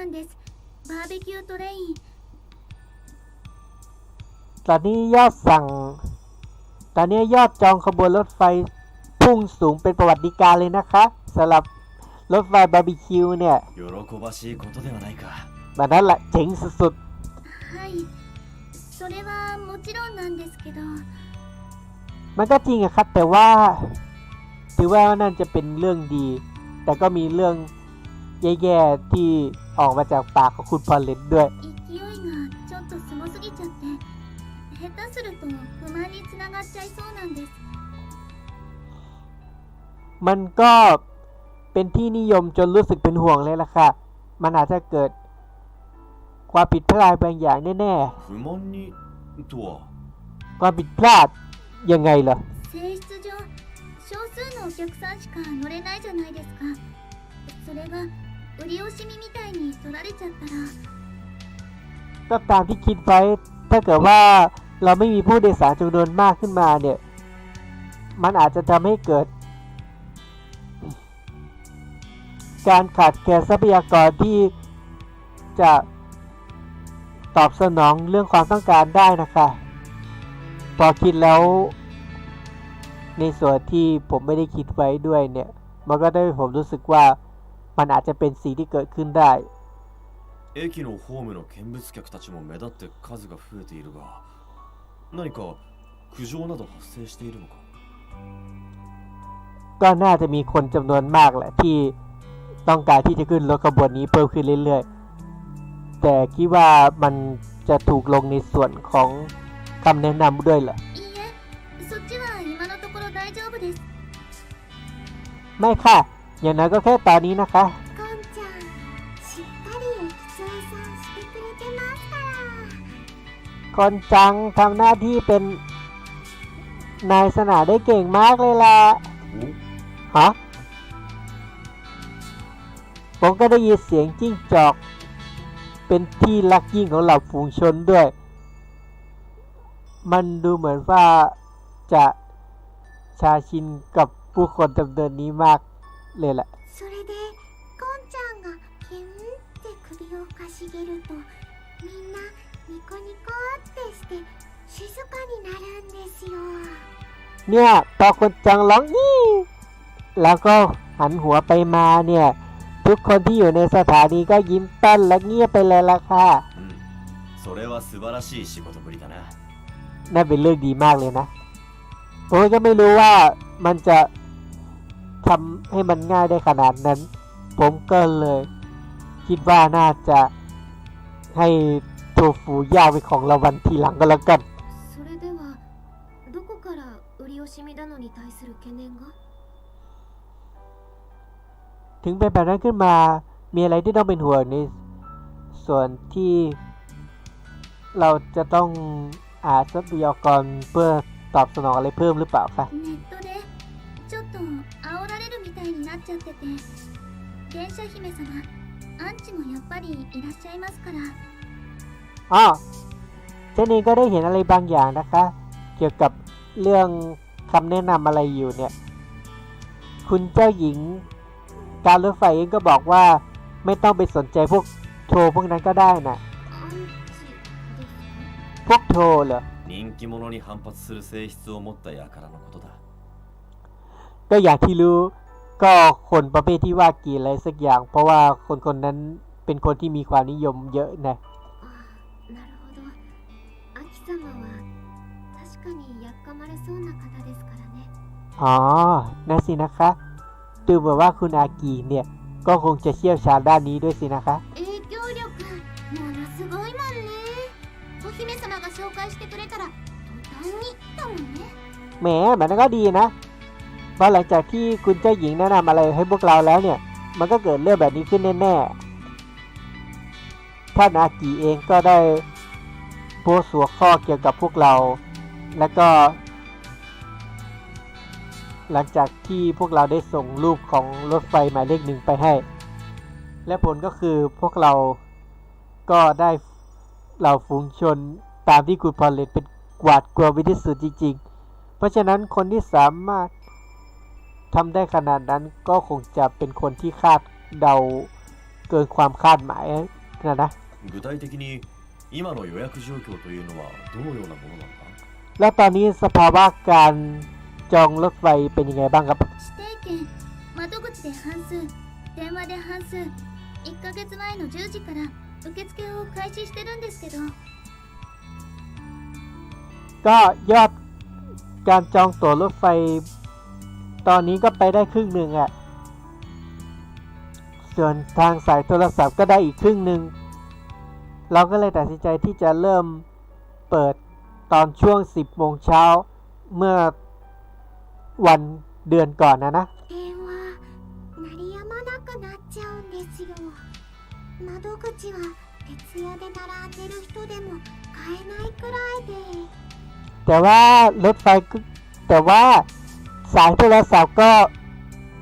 なんですバーベキュートレイン ตอนนี้ยอดสั่ง ตอนนี้ยอดจองขบวนรถไฟพุ่งสูงเป็นประวัติการณ์เลยนะคะสำหรับรถไฟบาร์บีคิวเนี่ย 喜ばしいことではないか แบบนั้นแหละเจ๋งสุด はいそれはもちろんなんですけど ๆ มันก็จริงอะครับ แต่ว่า ถือว่านั่นจะเป็นเรื่องดี แต่ก็มีเรื่อง แย่ๆที่ออกมาจากปากของคุณพอลเลนด้วย 勢いがちょっとすごすぎちゃって下手すると不満につながっちゃいそうなんです มันก็เป็นที่นิยมจนรู้สึกเป็นห่วงเลยล่ะค่ะ มันอาจจะเกิดความผิดพลาดบางอย่างแน่ 不満にとは ๆ ความผิดพลาดยังไงเหรอ 性質上少数のお客さんしか乗れないじゃないですかそれが 売り惜しみみたいに取られちゃったら ก็ตามที่คิดไว้ ถ้าเกิดว่าเราไม่มีผู้โดยสารจำนวนมากขึ้นมาเนี่ย มันอาจจะทำให้เกิด การขาดแคลนทรัพยากรที่จะตอบสนองเรื่องความต้องการได้นะคะ พอคิดแล้ว ในส่วนที่ผมไม่ได้คิดไว้ด้วยเนี่ย มันก็ได้ให้ผมรู้สึกว่า มันอาจจะเป็นสิ่งที่เกิดขึ้นได้ 駅のホームの見物客たちも目立って数が増えているが何か苦情など発生しているのか ก็น่าจะมีคนจำนวนมากแหละที่ต้องการที่จะขึ้นรถขบวนนี้เพิ่มขึ้นเรื่อยๆ แต่คิดว่ามันจะถูกลงในส่วนของคำแนะนำด้วยเหรอ いいえそっちは今のところ大丈夫です ไม่ค่ะ อย่างนั้นก็แค่ตานี้นะคะ คอนจังทำหน้าที่เป็น นายสนาได้เก่งมากเลยล่ะฮะผมก็ได้ยินเสียงจิ้งจอก เป็นที่รักยิ่งของเหล่าฝูงชนด้วย มันดูเหมือนว่าจะชาชินกับผู้คนจำนวนนี้มาก เลยแหละ それでコンちゃんがキュンって首をかしげるとみんなニコニコってして静かになるんですよ เนี่ยพอคนจังร้องยี่แล้วก็หันหัวไปมาเนี่ย ทุกคนที่อยู่ในสถานีก็ยิ้มต้นและเงียบไปเลยล่ะค่ะ うんそれは素晴らしい仕事ぶりだな นั่นเป็นเรื่องดีมากเลยนะ ผมก็ไม่รู้ว่ามันจะทำ ให้มันง่ายได้ขนาดนั้น ผมก็เลย คิดว่าน่าจะให้โทฟูย่าไปของรางวัลทีหลังก็แล้วกันถึงเป็นแบบนั้นขึ้นมา มีอะไรที่ต้องเป็นห่วงในส่วนที่เราจะต้องอาทรัพยากรเพื่อตอบสนองอะไรเพิ่มหรือเปล่าคะ ちゃってて電車姫様アンチもやっぱりいらっしゃいますから อ๋อเจนเองก็ได้เห็นอะไรบางอย่างนะคะ เกี่ยวกับเรื่องคำแนะนำอะไรอยู่เนี่ย คุณเจ้าหญิง การรถไฟเองก็บอกว่าไม่ต้องไปสนใจพวกโทรพวกนั้นก็ได้นะ アンチですか พวกโทรเหรอ 人気者に反発する性質を持った輩のことだ ก็อย่างที่รู้ ก็คนประเภทที่ว่ากีอะไรสักอย่าง เพราะว่าคนคนนั้นเป็นคนที่มีความนิยมเยอะนะอ๋อนั่นสินะคะ ดูเหมือนว่าคุณอากีเนี่ย ก็คงจะเชี่ยวชาญด้านนี้ด้วยสินะคะแหมแบบนั้นก็ดีนะ เพราหลังจากที่คุณเจ้าหญิงแนะนำอะไรให้พวกเราแล้วเนี่ย มันก็เกิดเรื่องแบบนี้ขึ้นแน่ๆท่านอากีเองก็ได้โพสต์หัวข้อเกี่ยวกับพวกเรา แล้วก็ หลังจากที่พวกเราได้ส่งรูปของรถไฟหมายเลขหนึ่งไปให้ และผลก็คือพวกเราก็ได้เหล่าฝูงชนตามที่คุณพอลเลตเป็นกวาดกลัวไปที่สุดจริง ๆ เพราะฉะนั้นคนที่สามารถ ทำได้ขนาดนั้นก็คงจะเป็นคนที่คาดเดา เกินความคาดหมายนะนะ 具体的に今の予約状況というのはどのようなものなんだ แล้วตอนนี้สภาวะการจองรถไฟเป็นยังไงบ้างครับ 指定券窓口で半数電話で半数1ヶ月前の10時から受付を開始してるんですけど ก็ยอดการจองตั๋วรถไฟ ตอนนี้ก็ไปได้ครึ่งหนึ่งอะ่ะ ส่วนทางสายโทรศัพท์ก็ได้อีกครึ่งหนึ่ง เราก็เลยตัดสินใจที่จะเริ่มเปิดตอนช่วง 10โมงเช้า เมื่อวันเดือนก่อนนะนะ 電話鳴りやまなくなっちゃうんですよ窓口は徹夜で並んでる人でも買えないくらいで แต่ว่ารถไฟก็แต่ว่า สายโทรศัพท์ก็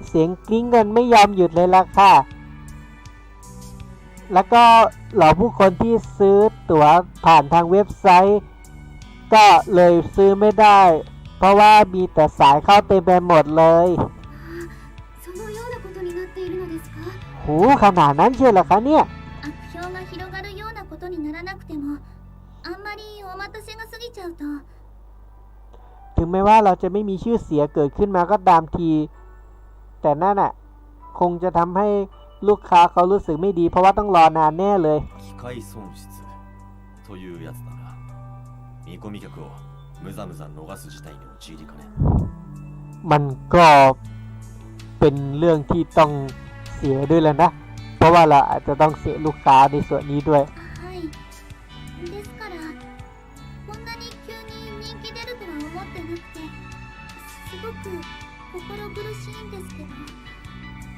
เสียงกริ้งเงินไม่ยอมหยุดเลยล่ะค่ะ แล้วก็เหล่าผู้คนที่ซื้อตั๋วผ่านทางเว็บไซต์ ก็เลยซื้อไม่ได้ เพราะว่ามีแต่สายเข้าเต็มไปหมดเลย そのようなことになっているのですか หูขนาดนั้นเชียวเหรอคะเนี่ย 悪評が広がるようなことにならなくてもあんまりお待たせが過ぎちゃうと ถึงแม้ว่าเราจะไม่มีชื่อเสียเกิดขึ้นมาก็ตามที แต่นั่นน่ะคงจะทำให้ลูกค้าเขารู้สึกไม่ดี เพราะว่าต้องรอนานแน่เลยมันก็เป็นเรื่องที่ต้องเสียด้วยแล้วนะ เพราะว่าเราอาจจะต้องเสียลูกค้าในส่วนนี้ด้วย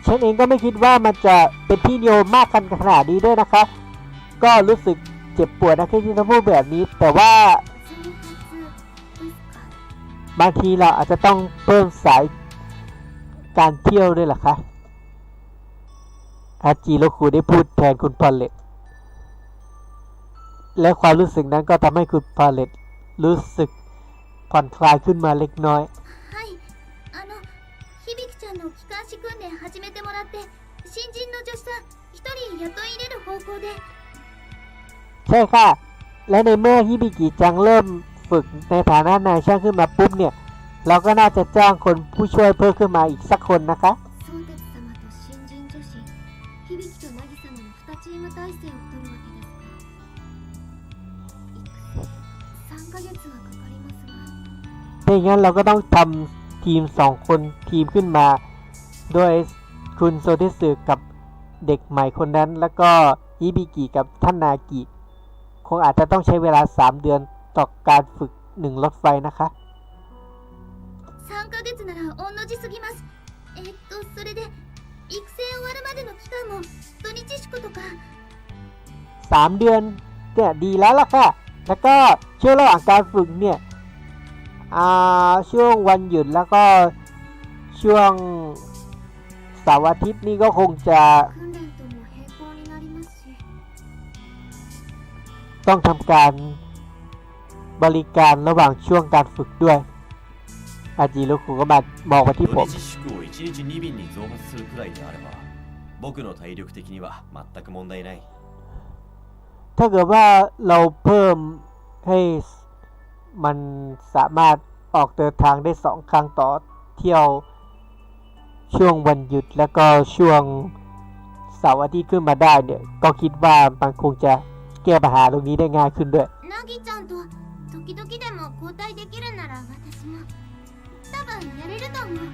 ฉันเองก็ไม่คิดว่ามันจะเป็นที่นิยมมากขนาดนี้ด้วยนะคะ ก็รู้สึกเจ็บปวดนะที่ที่ต้องพูดแบบนี้ แต่ว่า บางทีเราอาจจะต้องเพิ่มสายการเที่ยวด้วยล่ะคะอาจีโรคูได้พูดแทนคุณพอลเลตและความรู้สึกนั้นก็ทำให้คุณพอลเลตรู้สึกผ่อนคลายขึ้นมาเล็กน้อย 新人の女子さん一人雇い入れる方向で ใช่ค่ะ และในเมื่อฮิบิกิจังเริ่มฝึกในฐานะนายช่างขึ้นมาปุ๊บเนี่ย เราก็น่าจะจ้างคนผู้ช่วยเพิ่มขึ้นมาอีกสักคนนะคะ 宗哲様と新人女子響と凪様の2チーム体制を取るわけですか育成3ヶ月はかかりますが ถ้าอย่างนั้นเราก็ต้องทำทีมสองคนทีมขึ้นมา โดย คุณโซเทสึกับเด็กใหม่คนนั้น แล้วก็ฮิบิกิกับท่านนากิ คงอาจจะต้องใช้เวลา 3 เดือนต่อการฝึกหนึ่งรถไฟนะคะ 3ヶ月なら御の字すぎますえっとそれで育成終わるまでの期間も土日祝とか 3 เดือนเนี่ยดีแล้วล่ะค่ะ แล้วก็ช่วงระหว่างการฝึกเนี่ยอ่าช่วงวันหยุดแล้วก็ช่วง เสาร์อาทิตย์นี่ก็คงจะต้องทำการบริการระหว่างช่วงการฝึกด้วย อาจีรุคุก็มามองมาที่ผมถ้าเกิดว่าเราเพิ่มให้มันสามารถออกเดินทางได้สองครั้งต่อเที่ยว ช่วงวันหยุดแล้วก็ช่วงเสาร์อาทิตย์ขึ้นมาได้เนี่ย ก็คิดว่ามันคงจะแก้ปัญหาตรงนี้ได้ง่ายขึ้นด้วย ナギちゃんと時々でも交代できるなら私も多分やれると思う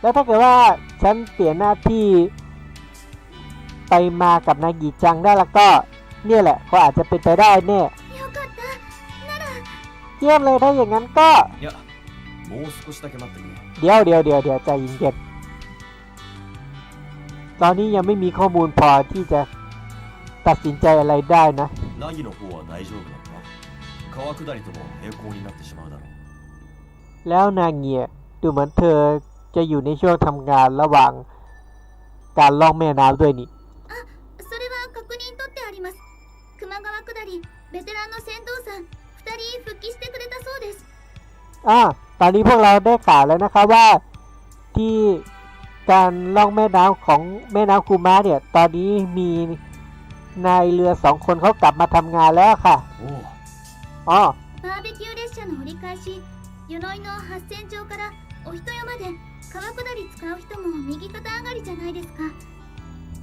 แล้วถ้าเกิดว่าฉันเปลี่ยนหน้าที่ไปมากับนากิจังได้แล้วก็เนี่ยแหละก็อาจจะเป็นไปได้แน่ よかったなら เยี่ยมเลยถ้าอย่างนั้นก็ いやもう少しだけ待ってくれ เดี๋ยวเดี๋ยวเดี๋ยวเดี๋ยวใจเย็นๆตอนนี้ยังไม่มีข้อมูลพอที่จะตัดสินใจอะไรได้นะ 凪の方は大丈夫なのか川下りとも並行になってしまうだろう แล้วนางเงียดูเหมือนเธอจะอยู่ในช่วงทำงานระหว่างการล่องแม่น้ำด้วยนี่ それは確認取ってあります球磨川下りベテランの船頭さん2人復帰してくれたそうです อ่า ตอนนี้พวกเราได้ข่าวแล้วนะคะว่าที่ การล่องแม่น้ำของแม่น้ำคูมาเนี่ย ตอนนี้มีนายเรือสองคนเขากลับมาทำงานแล้วค่ะ おお อ๋อ バーベキュー列車の折り返し鎧の八千丁からお人よまで川下り使う人も右肩上がりじゃないですか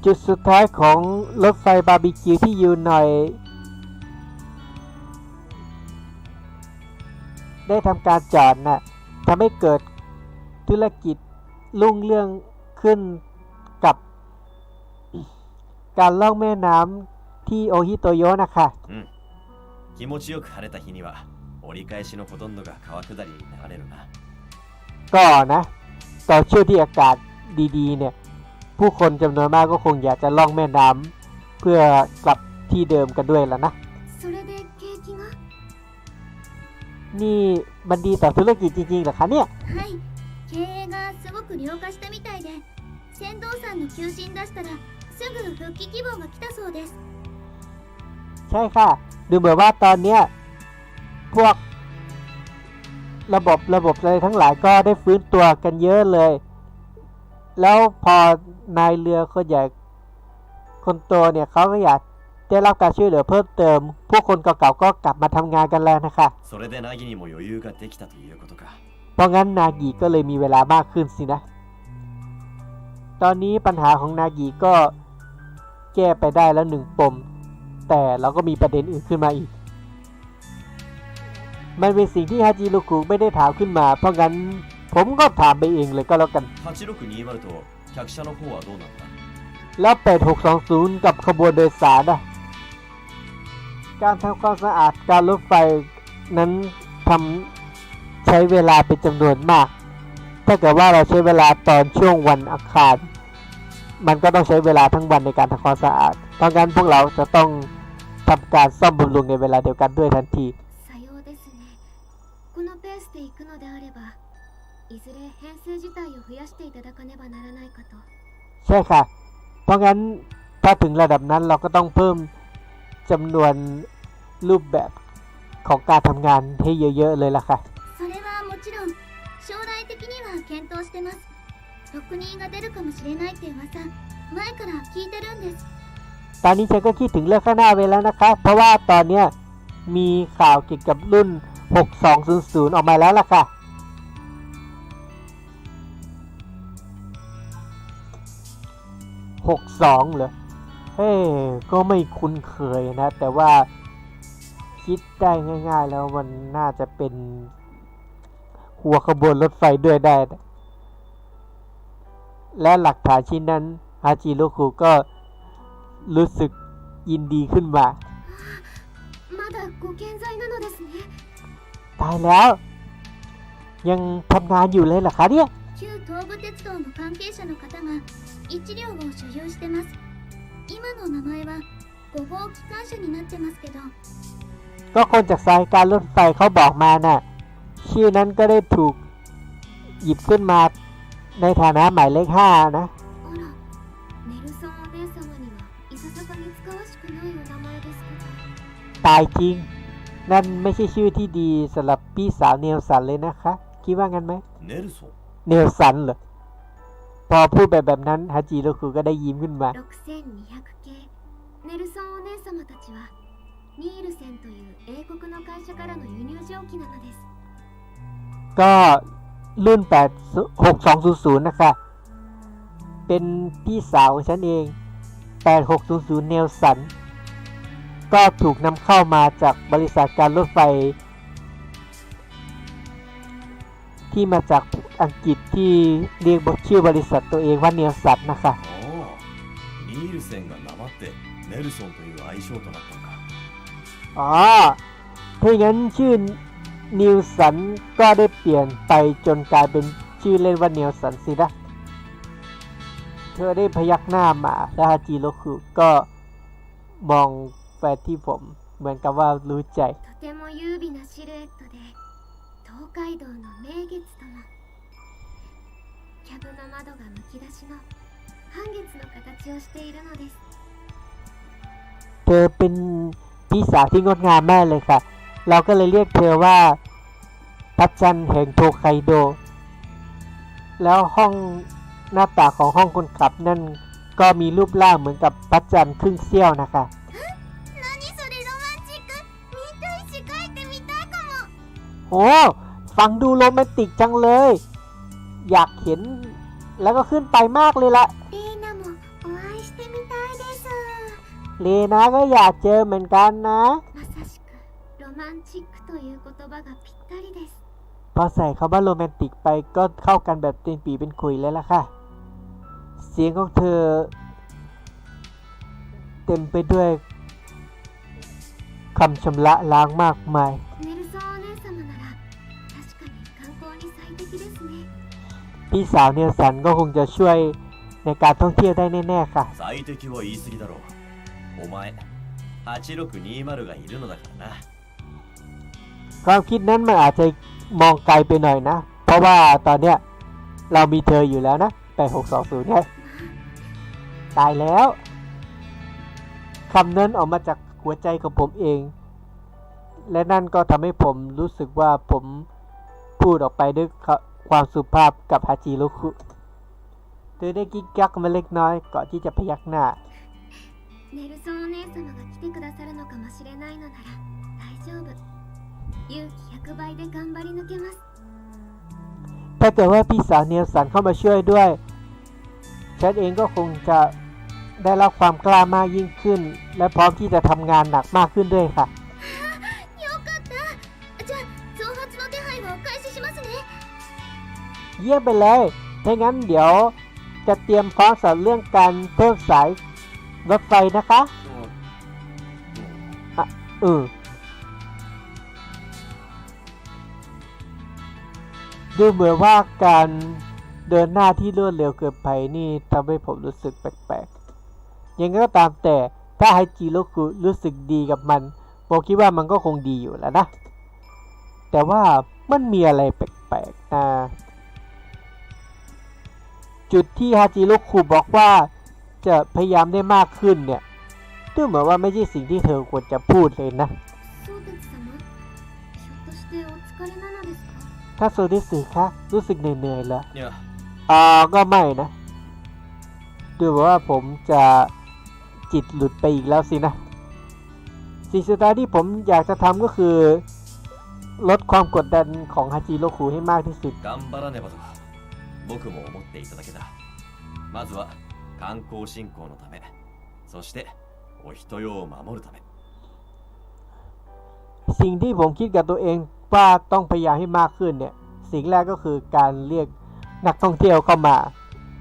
จุดสุดท้ายของรถไฟบาร์บีคิวที่อยู่หน่อย ได้ทำการจอดน่ะทำให้เกิดธุรกิจรุ่งเรื่องขึ้นกับ การล่องแม่น้ำที่โอฮิโตโยะนะคะ 気持ちよく晴れた日には折り返しのほとんどが川下りに流れるな ก็นะ ตอนช่วงที่อากาศดีๆ เนี่ย ผู้คนจำนวนมากก็คงอยากจะล่องแม่น้ำเพื่อกลับที่เดิมกันด้วยแล้วนะ นี่มันดีต่อธุรกิจจริงๆเหรอคะเนี่ย はい経営がすごく良化したみたいで船頭さんの求人出したらすぐ復帰希望が来たそうです ใช่ค่ะ ดูเหมือนว่าตอนเนี้ยพวก ระบบระบบอะไรทั้งหลายก็ได้ฟื้นตัวกันเยอะเลย แล้วพอนายเรือคนใหญ่คนโตเนี่ยเขาก็อยาก ได้รับการช่วยเหลือเพิ่มเติม พวกคนเก่าๆก็กลับมาทำงานกันแล้วนะคะ それで凪にも余裕ができたということか เพราะงั้นนากิก็เลยมีเวลามากขึ้นสินะ ตอนนี้ปัญหาของนากิก็แก้ไปได้แล้วหนึ่งปม แต่เราก็มีประเด็นอื่นขึ้นมาอีก มันเป็นสิ่งที่ฮาจิโรกุไม่ได้ถามขึ้นมา เพราะงั้นผมก็ถามไปเองเลยก็แล้วกัน 8620と客車の方はどうなんだ แล้ว 8620 กับขบวนโดยสารนะ การทำความสะอาดการรถไฟนั้นทำใช้เวลาเป็นจำนวนมาก ถ้าเกิดว่าเราใช้เวลาตอนช่วงวันอังคาร มันก็ต้องใช้เวลาทั้งวันในการทำความสะอาด เพราะงั้นพวกเราจะต้องทำการซ่อมบำรุงในเวลาเดียวกันด้วยทันทีใช่ค่ะ เพราะงั้นถ้าถึงระดับนั้นเราก็ต้องเพิ่ม จำนวนรูปแบบของการทำงานให้เยอะๆเลยล่ะค่ะ それはもちろん将来的には検討してます特任が出るかもしれないって噂前から聞いてるんです ตอนนี้ฉันก็คิดถึงเรื่องข้างหน้าไว้แล้วนะคะ เพราะว่าตอนเนี้ยมีข่าวเกี่ยวกับรุ่น 6200 ออกมาแล้วล่ะค่ะ 62 เหรอ เฮ้ก็ไม่คุ้นเคยนะ แต่ว่าคิดได้ง่ายๆแล้วมันน่าจะเป็นหัวขบวนรถไฟด้วยได้นะและหลักฐานชิ้นนั้นฮาจิโรคุก็รู้สึกยินดีขึ้นมา まだご健在なのですね ตายแล้ว ยังทำงานอยู่เลยเหรอคะเนี่ย 旧東武鉄道の関係者の方が1両を所有してます 今の名前は5号機関車になってますけど ก็คนจากสายการรถไฟเขาบอกมาน่ะ ชื่อนั้นก็ได้ถูกหยิบขึ้นมาในฐานะหมายเลขห้านะ あらネルソンお姉様にはいささかに使わしくないお名前ですけど ตายจริง นั่นไม่ใช่ชื่อที่ดีสำหรับพี่สาวเนลสันเลยนะคะ คิดว่างั้นไหม ネルソン เนลสันเหรอ พอพูดแบบแบบนั้นฮาจิโรคุก็ได้ยิ้มขึ้นมา 6200系ネルソンお姉様たちはニールセンという英国の会社からの輸入蒸気なのです ก็รุ่น 8600 นะคะ เป็นพี่สาวของฉันเอง 8600 เนลสัน ก็ถูกนำเข้ามาจากบริษัทการรถไฟ ที่มาจากอังกฤษที่เรียกชื่อบริษัทตัวเองว่าเนลสันนะคะ おおニールセンがなまってネルソンという愛称となったのか อ๋อ ถ้าอย่างนั้นชื่อนิวสันก็ได้เปลี่ยนไปจนกลายเป็นชื่อเล่นว่านิวสันสินะ เธอได้พยักหน้ามาและฮาจิโรคุก็มองไปที่ผม เหมือนกับว่ารู้ใจ とても優美なシルエットで東海道の名月ともキャブの窓がむき出しの半月の形をしているのです เธอเป็นพี่สาวที่งดงามมากเลยค่ะ เราก็เลยเรียกเธอว่าพัชจันทร์แห่งโทไคโด แล้วห้อง หน้าตาของห้องคนขับนั่นก็มีรูปร่างเหมือนกับพระจันทร์ครึ่งเสี้ยวนะคะ 何それロマンチック見たいし帰ってみたいかも โอ้ ฟังดูโรแมนติกจังเลย อยากเห็นแล้วก็ขึ้นไปมากเลยละเลนะก็อยากเจอเหมือนกันนะพอใส่คำว่าโรแมนติกไปก็เข้ากันแบบเต็มปีเป็นคุยเลยล่ะค่ะ เสียงของเธอ เต็มไปด้วยคำชำระล้างมากมาย พี่สาวเนลสันก็คงจะช่วยในการท่องเที่ยวได้แน่ๆค่ะ 最適は言い過ぎだろうお前8620がいるのだからな ความคิดนั้นมันอาจจะมองไกลไปหน่อยนะ เพราะว่าตอนเนี้ยเรามีเธออยู่แล้วนะ 8620เนี่ยตายแล้วคำนั้นออกมาจากหัวใจของผมเอง และนั่นก็ทำให้ผมรู้สึกว่าผมพูดออกไปด้วย ความสุภาพกับฮาจิโรคุเธอได้กิ๊กกักมาเล็กน้อยก่อนที่จะพยักหน้า ネルソンお姉様が来てくださるのかもしれないのなら大丈夫勇気100倍で頑張り抜けます ถ้าเกิดว่าพี่สาวเนียลสันเข้ามาช่วยด้วย ฉันเองก็คงจะได้รับความกล้ามากยิ่งขึ้น และพร้อมที่จะทำงานหนักมากขึ้นด้วยค่ะ เยี่ยมไปเลยถ้างั้นเดี๋ยวจะเตรียมพร้อมสำหรับเรื่องการเพิ่มสายรถไฟนะคะเออดูเหมือนว่าการเดินหน้าที่รวดเร็วเกินไปนี่ทำให้ผมรู้สึกแปลกๆ ยังไงก็ตามแต่ถ้าไฮจิโรคุรู้สึกดีกับมันผมคิดว่ามันก็คงดีอยู่แล้วนะ แต่ว่ามันมีอะไรแปลกๆนะ จุดที่ฮาจิโรคุบอกว่าจะพยายามได้มากขึ้นเนี่ยดูเหมือนว่าไม่ใช่สิ่งที่เธอควรจะพูดเลยนะถ้าโซดิสึคะรู้สึกเหนื่อยๆเหรออ๋อก็ไม่นะ ดูเหมือนว่าผมจะจิตหลุดไปอีกแล้วสินะสิ่งสุดท้ายที่ผมอยากจะทำก็คือ ลดความกดดันของฮาจิโรคุให้มากที่สุด 僕も思っていただけだまずは観光振興のためそしてお人よを守るため สิ่งที่ผมคิดกับตัวเองว่าต้องพยายามให้มากขึ้นเนี่ย สิ่งแรกก็คือการเรียกนักท่องเที่ยวเข้ามา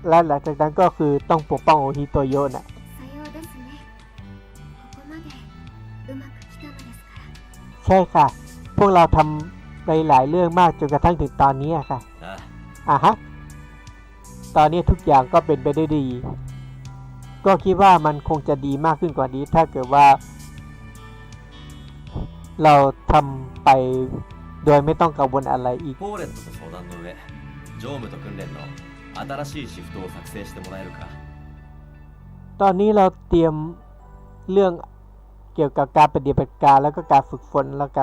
และหลังจากนั้นก็คือต้องปกป้องโอฮิโตโยนะ さようですねここまでうまく来たのですから ใช่ค่ะ พวกเราทำในหลายเรื่องมากจนกระทั่งถึงตอนนี้อะค่ะ ああ อ่ะฮะ ตอนนี้ทุกอย่างก็เป็นไปได้ดี ก็คิดว่ามันคงจะดีมากขึ้นกว่านี้ ถ้าเกิดว่า เราทำไปโดยไม่ต้องกังวลอะไรอีก ポーレットと相談の上常務と訓練の新しいシフトを作成してもらえるか ตอนนี้เราเตรียมเรื่องเกี่ยวกับการปฏิบัติการแล้วก็การฝึกฝนแล้วก็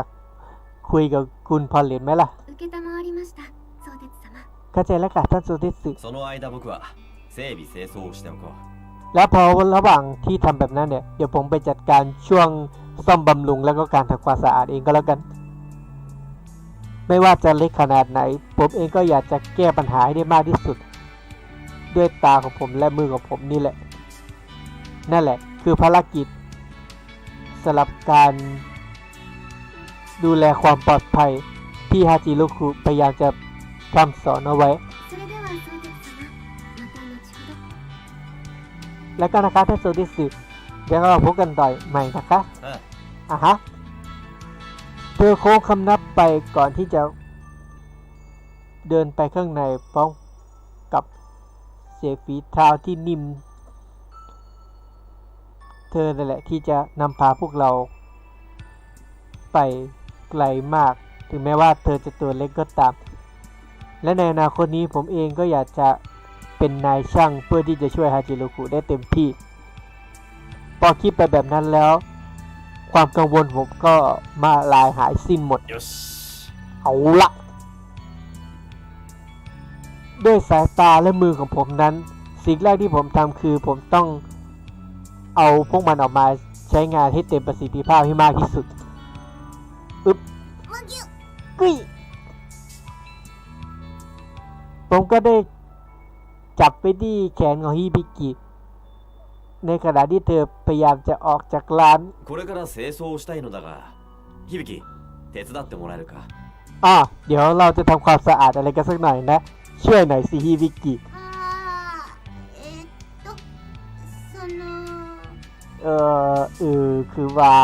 คุยกับคุณพอลเลนไหมล่ะ 承りました宗哲様 เข้าใจแล้วค่ะท่านสุทิสึ その間僕は整備清掃をしておこう แล้วพอระหว่างที่ทำแบบนั้นเนี่ย เดี๋ยวผมไปจัดการช่วงซ่อมบำรุงแล้วก็การทำความสะอาดเองก็แล้วกัน ไม่ว่าจะเล็กขนาดไหน ผมเองก็อยากจะแก้ปัญหาให้ได้มากที่สุด ด้วยตาของผมและมือของผมนี่แหละ นั่นแหละ คือภารกิจสำหรับการดูแลความปลอดภัยที่ฮาจิโรคุพยายามจะ คำสอนเอาไว้ แล้วก็นะคะท่านโซดิสึเดี๋ยวเราพบกันต่อยใหม่นะคะอะฮะเธอโค้งคำนับไปก่อนที่จะ เดินไปข้างในพร้อมกับเสียงฝีเท้าที่นิ่ม เธอนั่นแหละที่จะนำพาพวกเรา ไปไกลมาก ถึงแม้ว่าเธอจะตัวเล็กก็ตาม และในอนาคตนี้ผมเองก็อยากจะเป็นนายช่างเพื่อที่จะช่วยฮาจิรุคุได้เต็มที่ พอคิดไปแบบนั้นแล้ว ความกังวลผมก็มาลายหายสิ้นหมด yes. เอาละด้วยสายตาและมือของผมนั้น สิ่งแรกที่ผมทำคือผมต้องเอาพวกมันออกมาใช้งานให้เต็มประสิทธิภาพให้มากที่สุด อึ๊บกุ้ย ผมก็ได้จับไปที่แขนของฮิบิกิ ในขณะที่เธอพยายามจะออกจากร้าน これから清掃をしたいのだが響手伝ってもらえるか อ่ะเดี๋ยวเราจะทำความสะอาดอะไรกันสักหน่อยนะ ช่วยหน่อยสิฮิบิกิ あーえー、っとその เออเออคือว่า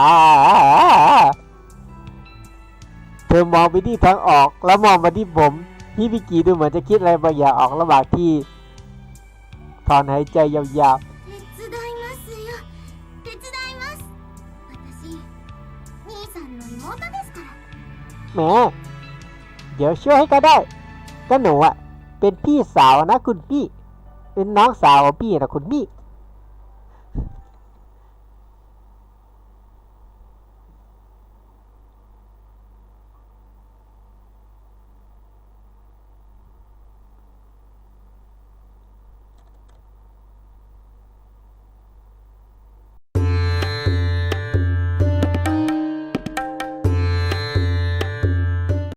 เธอมองไปที่ทางออกแล้วมองมาที่ผม พี่พิกิดูเหมือนจะคิดอะไรบางอย่างออกระหว่างที่ถอนหายใจยาวๆแหมเดี๋ยวช่วยให้ก็ได้ ก็หนูอะเป็นพี่สาวนะคุณพี่ เป็นน้องสาวของพี่นะคุณพี่